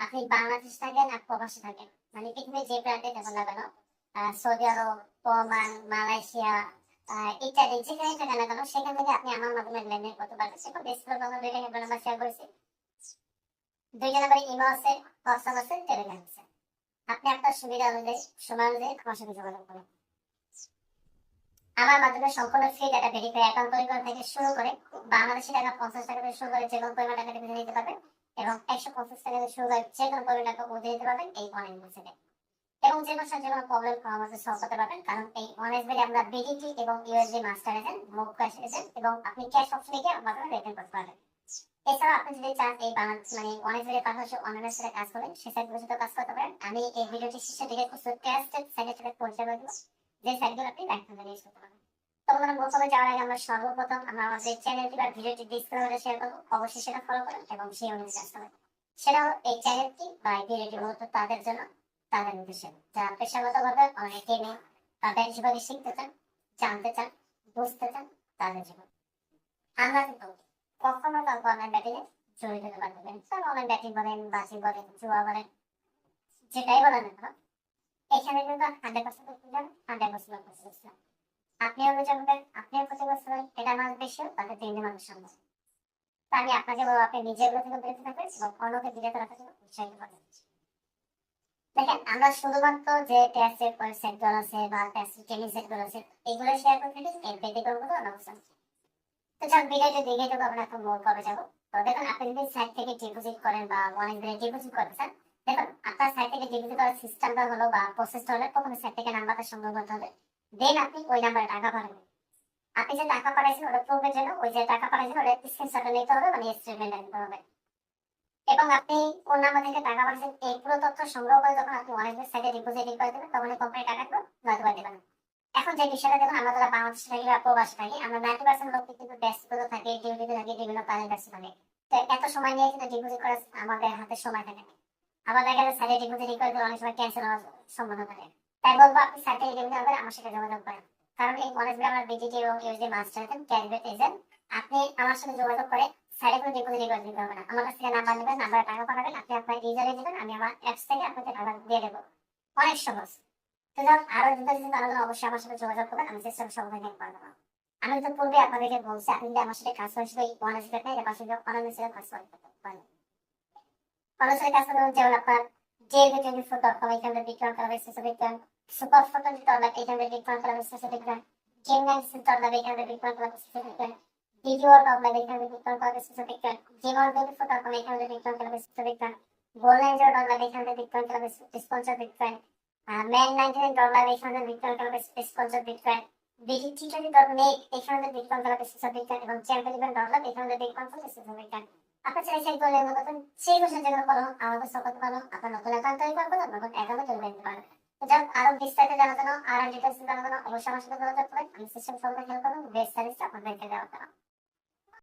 আপনি বাংলাদেশ থাকেন আর প্রবাসে থাকেন। মানে পৃথিবীর যে না কেন সৌদি আরব মালয়েশিয়া ইত্যাদি যেখানে থাকেন না কেন, সেখান থেকে আপনি আমার মাধ্যমে লেনদেন করতে পারবেন। শেয়ার করেছি। আপনি আপনার সুবিধা অনুযায়ী, সময় অনুযায়ী আমার সাথে যোগাযোগ করুন। আমার মাধ্যমে সম্পূর্ণ ফ্রি ডাটা ভেরিফাই অ্যাকাউন্ট করা থেকে শুরু করে বাংলাদেশি টাকা পঞ্চাশ টাকা থেকে শুরু করে যে কোনো পরিমাণ টাকা ডিপোজিট নিতে পারবেন এবং একশো পঞ্চাশ টাকা থেকে শুরু করে যে কোনো পরিমাণ টাকা উঠে দিতে পারবেন এই অনলাইন থেকে এবং যে কোনো যে কোনো প্রবলেম আমাদের সলভ করতে পারবেন, কারণ এই অনলাইন বেলে আমরা বিডিটি এবং USD master agent move cash agent এবং আপনি ক্যাশ অপশনে গিয়ে আমাদের রিটার্ন করতে পারবেন। এছাড়া আপনি যদি চান এই বাংলাদেশ মানে অনেক বেলে পাশাপাশি অনলাইনের সাথে কাজ করবেন, সে সাইটগুলোর কাজ করতে পারেন। আমি এই ভিডিওটি শেষে দিকে কিছু টেস্টেড সাইটের সাথে পরিচয় করে দেবো। যে সাইটগুলো আপনি ব্যাখ্যা করে ইউজ করতে পারবেন। তোমরা প্রথমে যাওয়ার আগে আমরা সর্বপ্রথম আমরা আমাদের চ্যানেলটি বা ভিডিওটি ডিসক্রিপশনে শেয়ার করব, অবশ্যই সেটা ফলো করুন এবং সেই অনুযায়ী কাজ করবেন সেটা হলো এই চ্যানেলটি বা এই ভিডিওটি মূলত তাদের জন্য তাদের উদ্দেশ্যে। যারা পেশাগতভাবে অনেক গেমে বা জীবনে শিখতে চান, জানতে চান, বুঝতে চান, তাদের জীবন। আমরা কিন্তু কখনো কাউকে অনলাইন ব্যাটিংয়ে জড়িত হতে পারবেন অনলাইন ব্যাটিং বলেন বাজি বলেন, জুয়া বলেন, যেটাই বলেন না এখানে কিন্তু হান্ড্রেড পার্সেন্ট হান্ড্রেড পার্সেন্ট আপনিও বেঁচে থাকবেন আপনিও হবেন এটা আমার বেশি তাহলে তিন দিন মানুষ সম্ভব। তা আমি আপনাকে বলব, আপনি নিজের থেকে বেঁচে থাকবেন এবং অন্যকে বিরত রাখার জন্য উৎসাহিত করবেন দেখেন, আমরা শুধুমাত্র যে টেস্টের সেটগুলো আছে বা টেস্টের ট্রেনিং সেটগুলো আছে, এগুলো শেয়ার করে থাকি, এর ব্যতিক্রম অবস্থা নেই। তো যাক, ভিডিওটি দেখে দেবো আমরা এখন মোর কবে যাব? তো দেখুন, আপনি যদি সাইট থেকে ডিপোজিট করেন বা অনেক দিনে ডিপোজিট করতে চান আপনার সাইট থেকে ডিপোজিট করার সিস্টেমটা হলো বা প্রসেসটা হলে প্রথমে সাইট থেকে নাম্বারটা সংগ্রহ করতে হবে। দেন আপনি ওই নাম্বারে টাকা পাঠাবেন। আপনি যে টাকা পাঠাইছেন, ওটা প্রুফের জন্য ওই যে টাকা পাঠাইছেন, ওটা স্ক্রিনশটটা নিতে হবে মানে স্টেটমেন্ট নিতে হবে। এবং আপনি কোন নাম্বার থেকে টাকা পাঠাচ্ছেন এই পুরো তথ্য সংগ্রহ করে যখন আপনি অনেকের সাইটে ডিপোজিট করে দেবেন তখন কোম্পানি টাকা দেবে নয়তো বা দেবে না এখন যে বিষয়টা দেখুন, আমরা যারা বাংলাদেশে থাকি বা প্রবাসে থাকি, আমরা নাইনটি পার্সেন্ট লোক কিন্তু ব্যস্ত থাকে ডিউটিতে থাকে, বিভিন্ন কাজে ব্যস্ত থাকে। তো এত সময় নিয়ে কিন্তু ডিপোজিট করার আমাদের হাতে সময় থাকে না। আবার দেখা যায় সাইটে ডিপোজিট করে দিলে অনেক সময় ক্যান্সেল হওয়ার সম্ভাবনা থাকে। তাই বলব আপনি সাইটে ডিপোজিট করবেন আমার সাথে যোগাযোগ করেন। কারণ এই কলেজগুলো আমার বিটিটি এবং ইউএসডি মাস্টার আছেন ক্যারিবেট এজেন্ট আপনি আমার সাথে যোগাযোগ করে সাইডে কোনো ডিপোজিট করে দিতে হবে না। আমার কাছ থেকে নাম্বার নেবেন নাম্বারে টাকা পাঠাবেন, আপনি আপনার ইউজারে দিবেন আমি আমার অ্যাপস থেকে আপনাকে টাকা দিয়ে দেবো। অনেক সহজ। তো যাক আরও যদি যদি জন্য অবশ্যই আমার সাথে যোগাযোগ করবেন, আমি করব সমাধান করে দেবো আমি তো পূর্বে আপনাদেরকে বলছি, আপনি যদি আমার সাথে কাজ করেছিল এই ওয়ান এটা পাশে অনলাইন সাথে কাজ করতে পারেন সাথে কাজ করতে যেমন আপনার টোয়েন্টি ফোর ডট কম এখানে বিক্রম করা স্পেসিফিক সুপার ফটো ডট এখানে বিক্রম করা স্পেসিফিক গেম নাইন ডট এখানে বিক্রম করা স্পেসিফিক ভিডিও ডট এখানে বিক্রম করা স্পেসিফিক জীবন টোয়েন্টি ফোর ডট কম এখানে বিক্রম করা স্পেসিফিক গোল্ডেন ডট এখানে বিক্রম করা স্পন্সর বিক্রম ম্যান নাইনটি নাইন ডলার এখানে বিক্রম করা স্পন্সর বিক্রম বিডিটি টোয়েন্টি ডট নেট এখানে বিক্রম করা স্পেসিফিক বিক্রম এবং চ্যাম্পিয়ন ডট এখানে বিক্রম করা স্পেসিফিক বিক্রম আপনার ছেলে সেই গোলের মতো সেই বছর যেগুলো করো আমাদের সকল পারো আপনার নতুন অ্যাকাউন্ট তৈরি করব নতুন অ্যাকাউন্টে চলে যেতে পারবেন যাক আরও বিস্তারিত জানার জন্য আর ডিটেলস জানার জন্য অবশ্যই আমার সাথে যোগাযোগ করবেন। আমি সিস্টেম সম্পর্কে হেল্প করব বেস্ট সার্ভিস আপনাদেরকে দেওয়া